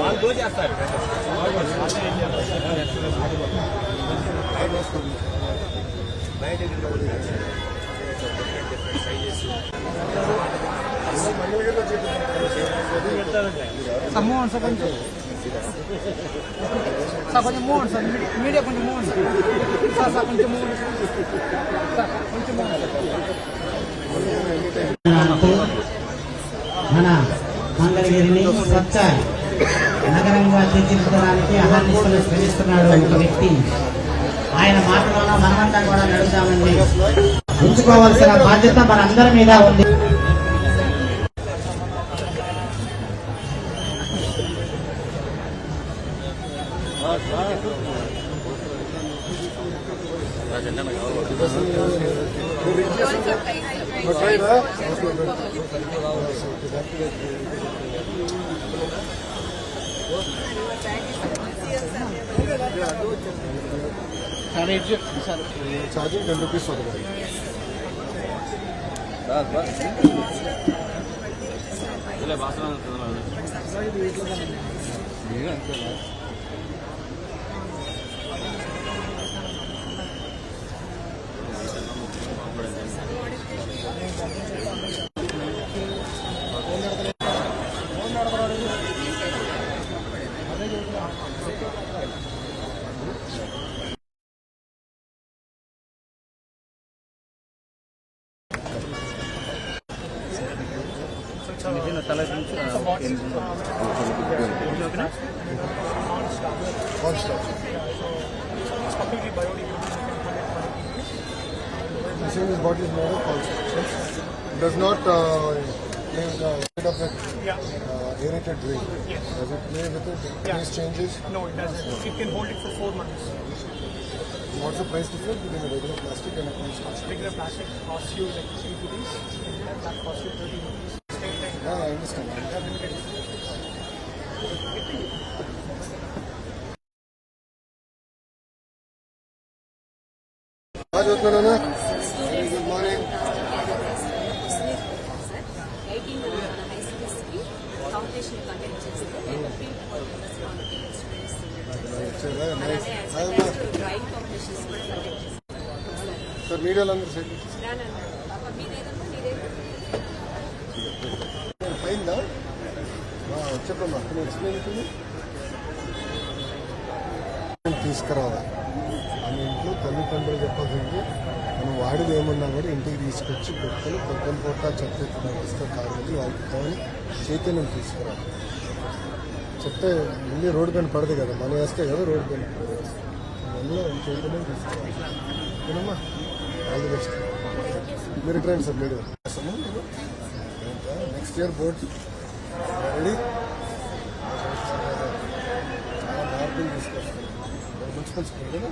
వాళ్ళు దోచేస్తారు sir move sir కొంచెం సార్ కొంచెం మూవ్ సార్ మీడియా మీడియా కొంచెం మూవ్ సార్ సార్ కొంచెం మూవ్ సార్ కొంచెం మూవ్ నాకు మన మంగళగిరిని స్వచ్ఛ నగరంగా తీర్చిదిద్దడానికి అహర్నిశలు శ్రమిస్తున్నాడు ఒక వ్యక్తి. ఆయన మాటలోన మనమంతా కూడా నడుద్దామండి. ఉంచుకోవాల్సిన బాధ్యత మనందరి మీద ఉంది. ఛార్జింగ్ టెన్ రూపీస్ అవుతుంది ఇలా బాగా One stop. The same is what is made of also. It does not uh, play with the kind of that uh, aerated drink. Does it play with it? Yeah. Taste changes? No, it doesn't. It can hold it for four months. What's the price difference between a regular plastic and a plastic? Regular plastic costs you like 3 rupees, and that costs you 30 rupees. చదువుతున్నానా good morning sir మీడియాలో అందరూ side చెప్పమ్మా explain తీసుకురావాలి. మన ఇంట్లో తల్లిదండ్రులు చెప్పదండి మనం వాడిది ఏమన్నా కూడా ఇంటికి తీసుకొచ్చి పెట్టుకొని పొద్దున పూట చెత్త వస్తే కాదు వాళ్ళకి కానీ చైతన్యం తీసుకురావాలి. చెత్త మళ్ళీ రోడ్డు పైన పడదు కదా మనం వేస్తే కదా రోడ్డు పైన పడదు. అందులో చైతన్యం తీసుకురావాలి. ఓకేనమ్మా ఆల్ ది బెస్ట్. మీరు ట్రైన్ సార్ మీరు నెక్స్ట్ ఇయర్ బోర్డ్ రెడీ చాలా మార్పులు తీసుకొస్తాం మున్సిపల్ స్కూల్ కదా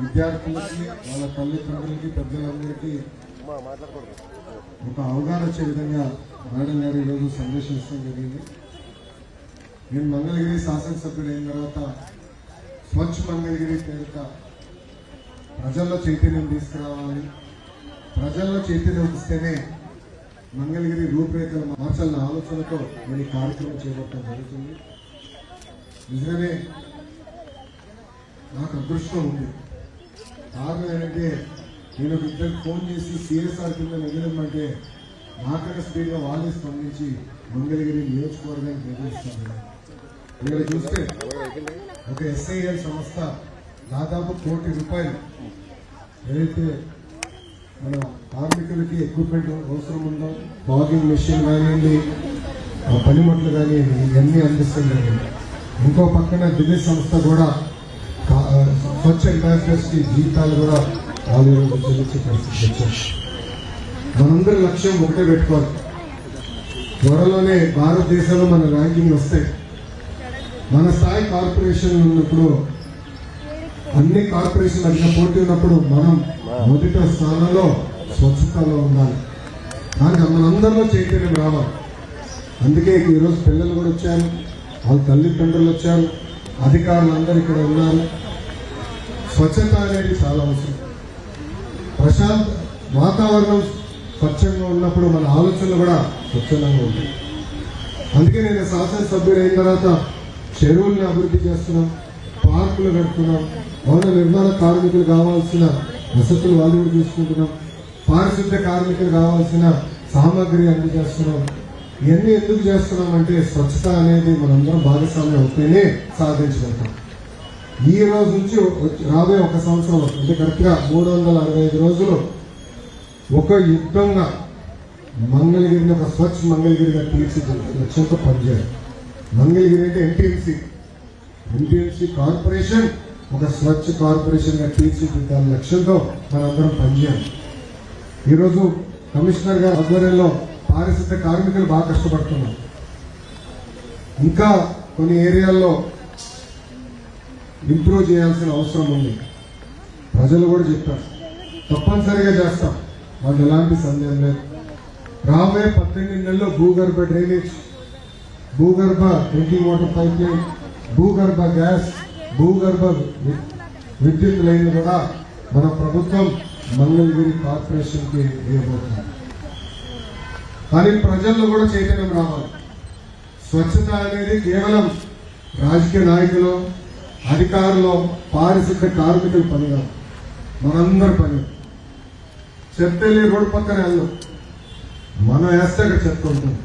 విద్యార్థులకి వాళ్ళ తల్లిదండ్రులకి పెద్దలందరికీ ఒక అవగాహన వచ్చే విధంగా మేడం గారు ఈరోజు సందర్శించడం జరిగింది. నేను మంగళగిరి శాసనసభ్యుడు అయిన తర్వాత స్వచ్ఛ మంగళగిరి పేరిట ప్రజల్లో చైతన్యం తీసుకురావాలి. ప్రజల్లో చైతన్యం ఇస్తేనే మంగళగిరి రూపురేఖలు మార్చాలన్న ఆలోచనతో నేను ఈ కార్యక్రమం చేపట్టడం జరుగుతుంది. నిజంగానే నాకు అదృష్టం ఉంది. కారణం ఏంటంటే నేను ఒక ఇద్దరికి ఫోన్ చేసి సిఎస్ఆర్ కింద మిగిలిమంటే నాకన్నా స్పీడ్గా వాళ్ళే స్పందించి మంగళగిరి నియోజకవర్గానికి నిర్వహిస్తాను ఇక్కడ చూస్తే ఒక ఎస్ఐఎల్ సంస్థ దాదాపు కోటి రూపాయలు ఏదైతే మన కార్మికులకి ఎక్విప్మెంట్ అవసరం ఉందో బాగింగ్ మెషిన్ కానివ్వండి ఆ పనిముట్లు కానివ్వండి ఇవన్నీ అందిస్తుంది ఇంకో పక్కన దివ్య సంస్థ కూడా కా- స్వచ్ఛ జీవితాలు జీతాలు కూడా వాళ్ళు ఈరోజు చెల్లించే పరిస్థితి వచ్చారు మనందరి లక్ష్యం ఒకటే పెట్టుకోవాలి. త్వరలోనే భారతదేశంలో మన ర్యాంకింగ్ వస్తాయి మన స్థాయి కార్పొరేషన్ ఉన్నప్పుడు అన్ని కార్పొరేషన్ మధ్య పోటీ ఉన్నప్పుడు మనం మొదటి స్థానంలో స్వచ్ఛతలో ఉండాలి. దానికి మనందరిలో చైతన్యం రావాలి. అందుకే ఈరోజు పిల్లలు కూడా వచ్చారు వాళ్ళ తల్లిదండ్రులు వచ్చారు అధికారులు అందరూ ఇక్కడ ఉన్నారు. స్వచ్ఛత అనేది చాలా అవసరం. ప్రశాంత వాతావరణం స్వచ్ఛంగా ఉన్నప్పుడు మన ఆలోచనలు కూడా స్వచ్ఛందంగా ఉంటాయి. అందుకే నేను శాసనసభ్యుడు అయిన తర్వాత చెరువుల్ని అభివృద్ధి చేస్తున్నాం పార్కులు కడుతున్నాం భవన నిర్మాణ కార్మికులు కావాల్సిన వసతులు వాళ్ళు కూడా తీసుకుంటున్నాం పారిశుద్ధ కార్మికులు కావాల్సిన సామాగ్రి అందజేస్తున్నాం ఇవన్నీ ఎందుకు చేస్తున్నాం అంటే స్వచ్ఛత అనేది మనందరం భాగస్వామ్యం అవుతూనే సాధించగలుగుతాం. ఈ రోజు నుంచి రాబోయే ఒక సంవత్సరం అంటే కరెక్ట్గా మూడు వందల అరవై ఐదు రోజులు ఒక యుద్ధంగా మంగళగిరిని ఒక స్వచ్ఛ మంగళగిరిగా తీర్చిదిద్దే లక్ష్యంతో పనిచేయాలి. మంగళగిరి అంటే ఎన్టీఎంసీ ఎన్టీఎంసీ కార్పొరేషన్ ఒక స్వచ్ఛ కార్పొరేషన్గా గా లక్ష్యంతో మనందరం పనిచేయాలి. ఈరోజు కమిషనర్ గారి ఆధ్వర్యంలో పారిశుద్ధ కార్మికులు బాగా కష్టపడుతున్నారు. ఇంకా కొన్ని ఏరియాల్లో ఇంప్రూవ్ చేయాల్సిన అవసరం ఉంది. ప్రజలు కూడా చెప్పారు తప్పనిసరిగా చేస్తాం. మాకు ఎలాంటి సందేహం లేదు. రాబోయే పద్దెనిమిది నెలల్లో భూగర్భ డ్రైనేజ్ భూగర్భ డ్రింకింగ్ వాటర్ పైప్ లైన్ భూగర్భ గ్యాస్ భూగర్భ విద్యుత్ లైన్లు కూడా మన ప్రభుత్వం మంగళగిరి కార్పొరేషన్కి వేయబోతుంది కానీ ప్రజల్లో కూడా చైతన్యం రావాలి. స్వచ్ఛత అనేది కేవలం రాజకీయ నాయకులు అధికారులు పారిశుద్ధ కార్మికుల పని కాదు. మనందరి పని. చెత్త రోడ్డు పక్కన వెళ్దాం మనం వేస్తే అక్కడ చెత్త ఉంటుంది.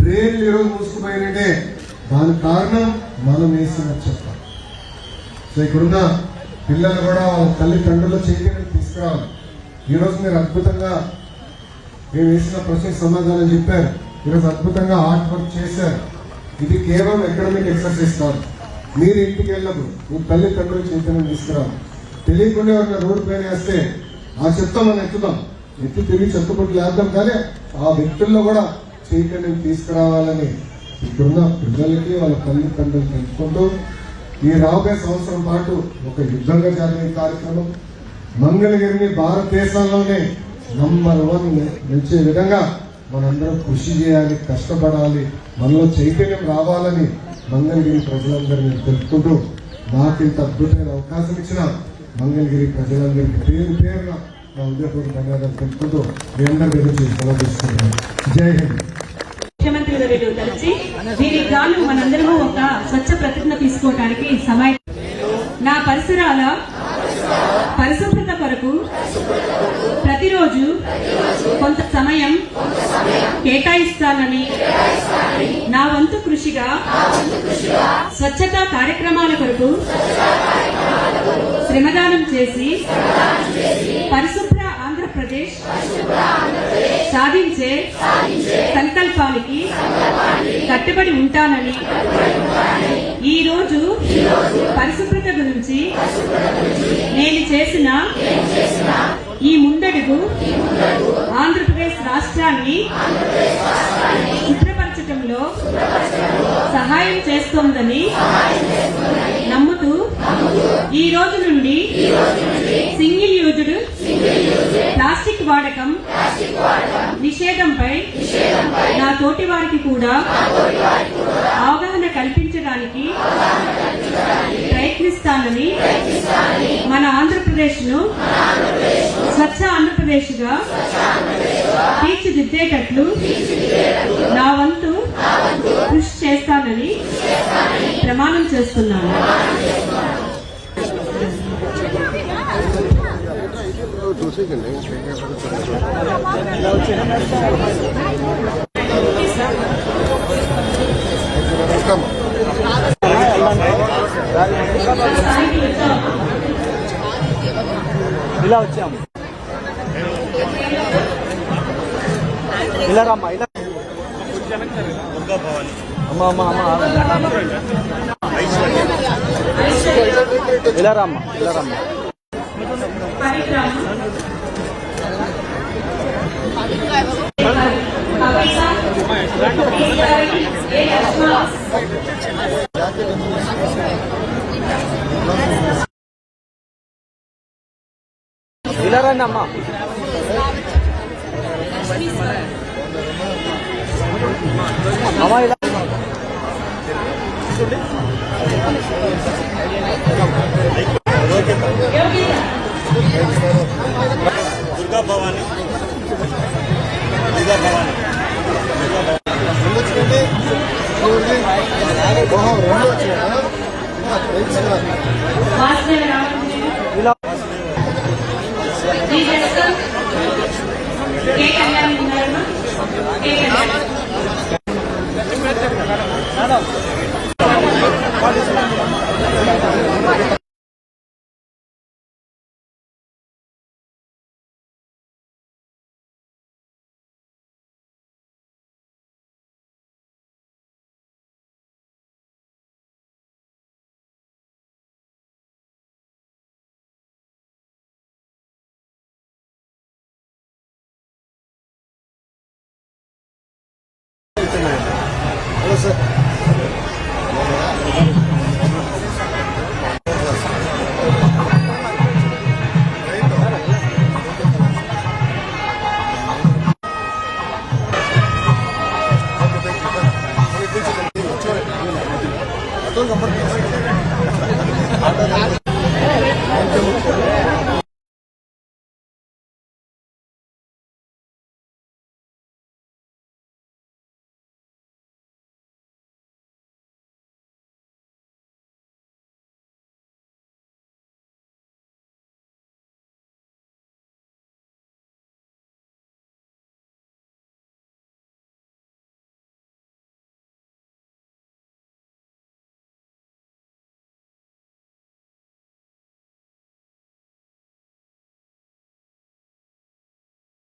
డ్రైన్లు ఈరోజు మూసుకుపోయినట్టే. దానికి కారణం మనం వేసిన చెత్త సో ఇక్కడున్న పిల్లలు కూడా వాళ్ళ తల్లిదండ్రుల చైతన్యం తీసుకురావాలి. ఈరోజు మీరు అద్భుతంగా మేము వేసిన ప్రశ్న సమాధానం చెప్పారు. ఈరోజు అద్భుతంగా ఆర్ట్ వర్క్ చేశారు. ఇది కేవలం అకాడమిక్ ఎక్సర్సైజ్ కాదు. మీరు ఇంటికి వెళ్ళదు. మీ తల్లిదండ్రులు చైతన్యం తీసుకురావాలి. తెలియకుండా ఉన్న రోడ్డు పైన వేస్తే ఆ చెత్త మనం ఎత్తుదాం ఎత్తి తిరిగి చెత్తపట్లు వేద్దాం కానీ ఆ వ్యక్తుల్లో కూడా చైతన్యం తీసుకురావాలని ఇక్కడున్న పిల్లలకి వాళ్ళ తల్లిదండ్రులు తెలుసుకుంటూ ఈ రాబోయే సంవత్సరం పాటు ఒక యుద్ధంగా జరిగే కార్యక్రమం మంగళగిరిని భారతదేశంలోనే నంబర్ వన్ నిలిచే విధంగా మనందరం కృషి చేయాలి కష్టపడాలి. మనలో చైతన్యం రావాలని మంగళగిరి ప్రజలందరినీ తెలుపుకుంటూ నాకు ఇంత అద్భుతమైన అవకాశం ఇచ్చిన మంగళగిరి ప్రజలందరికీ పేరు పేరున నా ఉదయపూర్వక ధన్యవాదాలు తెలుపుకుంటూ మీ అందరి గురించి సెలవు తీసుకుంటున్నాను. జై హింద్. ముఖ్యమంత్రి గారు కలిసి వీరి గాను మనందరము ఒక స్వచ్ఛ ప్రతిజ్ఞ తీసుకోవడానికి సమయం నా పరిసరాల పరిశుభ్రత కొరకు ప్రతిరోజు కొంత సమయం కేటాయిస్తానని నా వంతు కృషిగా స్వచ్ఛతా కార్యక్రమాల కొరకు శ్రమదానం చేసి పరిశుభ్ర ఆంధ్రప్రదేశ్ సాధించే సంకల్పానికి కట్టుబడి ఉంటానని ఈ రోజు పరిశుభ్రత గురించి నేను చేసిన ఈ ముందడుగు ఆంధ్రప్రదేశ్ రాష్ట్రాన్ని శుభ్రపరచడంలో సహాయం చేస్తోందని నమ్ముతూ ఈ రోజు నుండి సింగిల్ యూజ్డ్ ప్లాస్టిక్ వాడకం నిషేధంపై నా తోటి వారికి కూడా అవగాహన కల్పించడానికి ప్రయత్నిస్తానని మన ఆంధ్రప్రదేశ్ను స్వచ్ఛ ఆంధ్రప్రదేశ్గా తీర్చిదిద్దేటట్లు నా వంతు కృషి చేస్తానని ప్రమాణం చేస్తున్నాను. చూసేకండి ఇలా వచ్చాము ఇలా రమ్మా ఇలా. అమ్మ అమ్మ అమ్మ ఇలా రమ్మా ఇలా రమ్మా. పరిక్రమ ఇలా రండి అమ్మా అమ్మ ఇలా దుర్గా భవాని దుర్గా భవాని